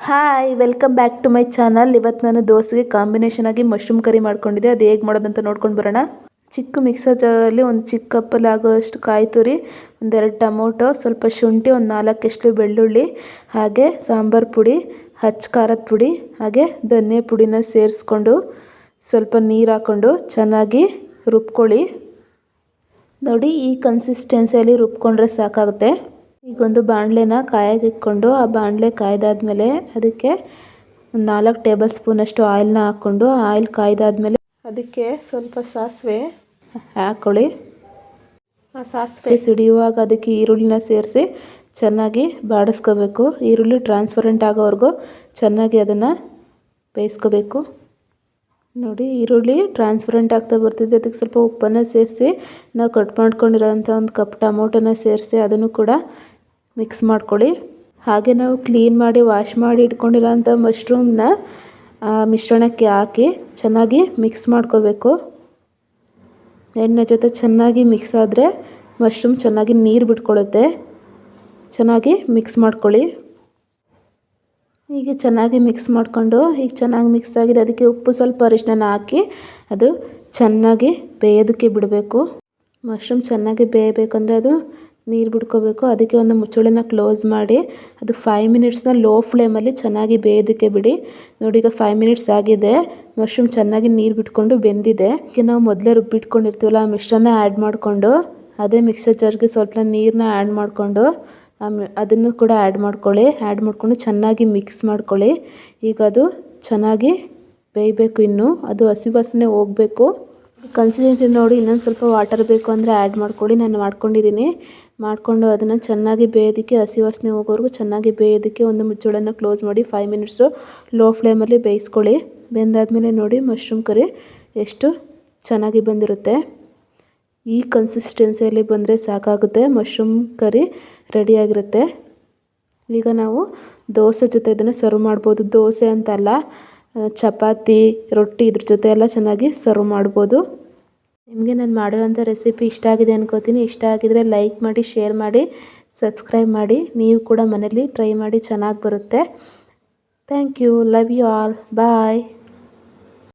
Hi welcome back to my channel ಇವತ್ತು ನಾನು ದೋಸೆಗೆ ಕಾಂಬಿನೇಷನ್ ಆಗಿ ಮಶ್ರೂಮ್ ಕರಿ ಮಾಡ್ಕೊಂಡಿದ್ದೆ. ಅದು ಹೇಗೆ ಮಾಡೋದಂತ ನೋಡ್ಕೊಂಡು ಬರೋಣ. ಚಿಕ್ಕ ಮಿಕ್ಸರ್ ಜಾರಲ್ಲಿ ಒಂದು ಚಿಕ್ಕ ಕಪ್ಪಲ್ಲಿ ಕಾಯಿ ತುರಿ, ಒಂದೆರಡು ಟೊಮೊಟೊ, ಸ್ವಲ್ಪ ಶುಂಠಿ, ಒಂದು ನಾಲ್ಕಷ್ಟು ಬೆಳ್ಳುಳ್ಳಿ, ಹಾಗೆ ಸಾಂಬಾರು ಪುಡಿ, ಹಚ್ಚ ಖಾರದ ಪುಡಿ, ಹಾಗೆ ಧನಿಯಾ ಪುಡಿನ ಸೇರಿಸ್ಕೊಂಡು ಸ್ವಲ್ಪ ನೀರು ಹಾಕ್ಕೊಂಡು ಚೆನ್ನಾಗಿ ರುಬ್ಕೊಳ್ಳಿ. ನೋಡಿ ಈ ಕನ್ಸಿಸ್ಟೆನ್ಸಿಯಲ್ಲಿ ರುಬ್ಕೊಂಡ್ರೆ ಸಾಕಾಗುತ್ತೆ. ಈಗೊಂದು ಬಾಣಲೆನ ಕಾಯಾಗಿಟ್ಕೊಂಡು ಆ ಬಾಣಲೆ ಕಾಯ್ದಾದ್ಮೇಲೆ ಅದಕ್ಕೆ ಒಂದು ನಾಲ್ಕು ಟೇಬಲ್ ಸ್ಪೂನಷ್ಟು ಆಯಿಲ್ನ ಹಾಕ್ಕೊಂಡು ಆಯಿಲ್ ಕಾಯ್ದಾದ್ಮೇಲೆ ಅದಕ್ಕೆ ಸ್ವಲ್ಪ ಸಾಸಿವೆ ಹಾಕ್ಕೊಳ್ಳಿ ಆ ಸಾಸಿವೆ ಸಿಡಿಯುವಾಗ ಅದಕ್ಕೆ ಈರುಳ್ಳಿನ ಸೇರಿಸಿ ಚೆನ್ನಾಗಿ ಬಾಡಿಸ್ಕೋಬೇಕು. ಈರುಳ್ಳಿ ಟ್ರಾನ್ಸ್ಪರೆಂಟ್ ಆಗೋವರೆಗೂ ಚೆನ್ನಾಗಿ ಅದನ್ನು ಬೇಯಿಸ್ಕೋಬೇಕು. ನೋಡಿ, ಈರುಳ್ಳಿ ಟ್ರಾನ್ಸ್ಪರೆಂಟ್ ಆಗ್ತಾ ಬರ್ತಿದೆ. ಅದಕ್ಕೆ ಸ್ವಲ್ಪ ಉಪ್ಪನ್ನು ಸೇರಿಸಿ, ನಾವು ಕಟ್ ಮಾಡ್ಕೊಂಡಿರೋಂಥ ಒಂದು ಕಪ್ ಟೊಮೊಟೊನ ಸೇರಿಸಿ ಅದನ್ನು ಕೂಡ ಮಿಕ್ಸ್ ಮಾಡ್ಕೊಳ್ಳಿ. ಹಾಗೆ ನಾವು ಕ್ಲೀನ್ ಮಾಡಿ ವಾಶ್ ಮಾಡಿ ಇಟ್ಕೊಂಡಿರೋಂಥ ಮಶ್ರೂಮ್ನ ಮಿಶ್ರಣಕ್ಕೆ ಹಾಕಿ ಚೆನ್ನಾಗಿ ಮಿಕ್ಸ್ ಮಾಡ್ಕೋಬೇಕು. ಎಣ್ಣೆ ಜೊತೆ ಚೆನ್ನಾಗಿ ಮಿಕ್ಸ್ ಆದರೆ ಮಶ್ರೂಮ್ ಚೆನ್ನಾಗಿ ನೀರು ಬಿಟ್ಕೊಳುತ್ತೆ ಚೆನ್ನಾಗಿ ಮಿಕ್ಸ್ ಮಾಡ್ಕೊಳ್ಳಿ. ಹೀಗೆ ಚೆನ್ನಾಗಿ ಮಿಕ್ಸ್ ಮಾಡಿಕೊಂಡು ಈಗ ಚೆನ್ನಾಗಿ ಮಿಕ್ಸ್ ಆಗಿದೆ ಅದಕ್ಕೆ ಉಪ್ಪು ಸ್ವಲ್ಪ ಅರಿಶಿನ ಹಾಕಿ ಅದು ಚೆನ್ನಾಗಿ ಬೇಯೋದಕ್ಕೆ ಬಿಡಬೇಕು. ಮಶ್ರೂಮ್ ಚೆನ್ನಾಗಿ ಬೇಯಬೇಕಂದ್ರೆ ಅದು ನೀರು ಬಿಡ್ಕೋಬೇಕು. ಅದಕ್ಕೆ ಒಂದು ಮುಚ್ಚಳನ ಕ್ಲೋಸ್ ಮಾಡಿ, ಅದು ಫೈವ್ ಮಿನಿಟ್ಸ್ನ ಲೋ ಫ್ಲೇಮಲ್ಲಿ ಚೆನ್ನಾಗಿ ಬೇಯೋದಕ್ಕೆ ಬಿಡಿ. ನೋಡಿ ಈಗ ಫೈವ್ ಮಿನಿಟ್ಸ್ ಆಗಿದೆ. ಮಶ್ರೂಮ್ ಚೆನ್ನಾಗಿ ನೀರು ಬಿಟ್ಕೊಂಡು ಬೆಂದಿದೆ. ಈಗ ನಾವು ಮೊದಲೇ ರುಬ್ಬಿಟ್ಕೊಂಡಿರ್ತೀವಲ್ಲ, ಆ ಮಿಶ್ರನ ಆ್ಯಡ್ ಮಾಡಿಕೊಂಡು, ಅದೇ ಮಿಕ್ಸರ್ ಜಾರ್ಗೆ ಸ್ವಲ್ಪ ನೀರನ್ನ ಆ್ಯಡ್ ಮಾಡಿಕೊಂಡು ಅದನ್ನು ಕೂಡ ಆ್ಯಡ್ ಮಾಡ್ಕೊಳ್ಳಿ. ಆ್ಯಡ್ ಮಾಡಿಕೊಂಡು ಚೆನ್ನಾಗಿ ಮಿಕ್ಸ್ ಮಾಡ್ಕೊಳ್ಳಿ. ಈಗ ಅದು ಚೆನ್ನಾಗಿ ಬೇಯಬೇಕು ಇನ್ನು. ಅದು ಹಸಿ ವಾಸನೆ ಹೋಗಬೇಕು. ಕನ್ಸಿಸ್ಟೆನ್ಸಿ ನೋಡಿ, ಇನ್ನೊಂದು ಸ್ವಲ್ಪ ವಾಟರ್ ಬೇಕು ಅಂದರೆ ಆ್ಯಡ್ ಮಾಡ್ಕೊಡಿ. ನಾನು ಮಾಡ್ಕೊಂಡಿದ್ದೀನಿ ಮಾಡಿಕೊಂಡು ಅದನ್ನು ಚೆನ್ನಾಗಿ ಬೇಯೋದಕ್ಕೆ ಹಸಿ ವಾಸನೆ ಹೋಗೋವರೆಗೂ ಚೆನ್ನಾಗಿ ಬೇಯೋದಕ್ಕೆ ಒಂದು ಮುಚ್ಚಳನ್ನು ಕ್ಲೋಸ್ ಮಾಡಿ ಫೈವ್ ಮಿನಿಟ್ಸು ಲೋ ಫ್ಲೇಮಲ್ಲಿ ಬೇಯಿಸ್ಕೊಳ್ಳಿ. ಬೆಂದಾದಮೇಲೆ ನೋಡಿ ಮಶ್ರೂಮ್ ಕರಿ ಎಷ್ಟು ಚೆನ್ನಾಗಿ ಬಂದಿರುತ್ತೆ. ಈ ಕನ್ಸಿಸ್ಟೆನ್ಸಿಯಲ್ಲಿ ಬಂದರೆ ಸಾಕಾಗುತ್ತೆ. ಮಶ್ರೂಮ್ ಕರಿ ರೆಡಿಯಾಗಿರುತ್ತೆ ಈಗ ನಾವು ದೋಸೆ ಜೊತೆ ಇದನ್ನು ಸರ್ವ್ ಮಾಡ್ಬೋದು. ದೋಸೆ ಅಂತಲ್ಲ ಚಪಾತಿ, ರೊಟ್ಟಿ ಇದ್ರ ಜೊತೆ ಎಲ್ಲ ಚೆನ್ನಾಗಿ ಸರ್ವ್ ಮಾಡ್ಬೋದು. ನಿಮಗೆ ನಾನು ಮಾಡಿರೋಂಥ ರೆಸಿಪಿ ಇಷ್ಟ ಆಗಿದೆ ಅನ್ಕೋತೀನಿ. ಇಷ್ಟ ಆಗಿದರೆ ಲೈಕ್ ಮಾಡಿ ಶೇರ್ ಮಾಡಿ ಸಬ್ಸ್ಕ್ರೈಬ್ ಮಾಡಿ. ನೀವು ಕೂಡ ಮನೇಲಿ ಟ್ರೈ ಮಾಡಿ, ಚೆನ್ನಾಗಿ ಬರುತ್ತೆ. Thank you love you all bye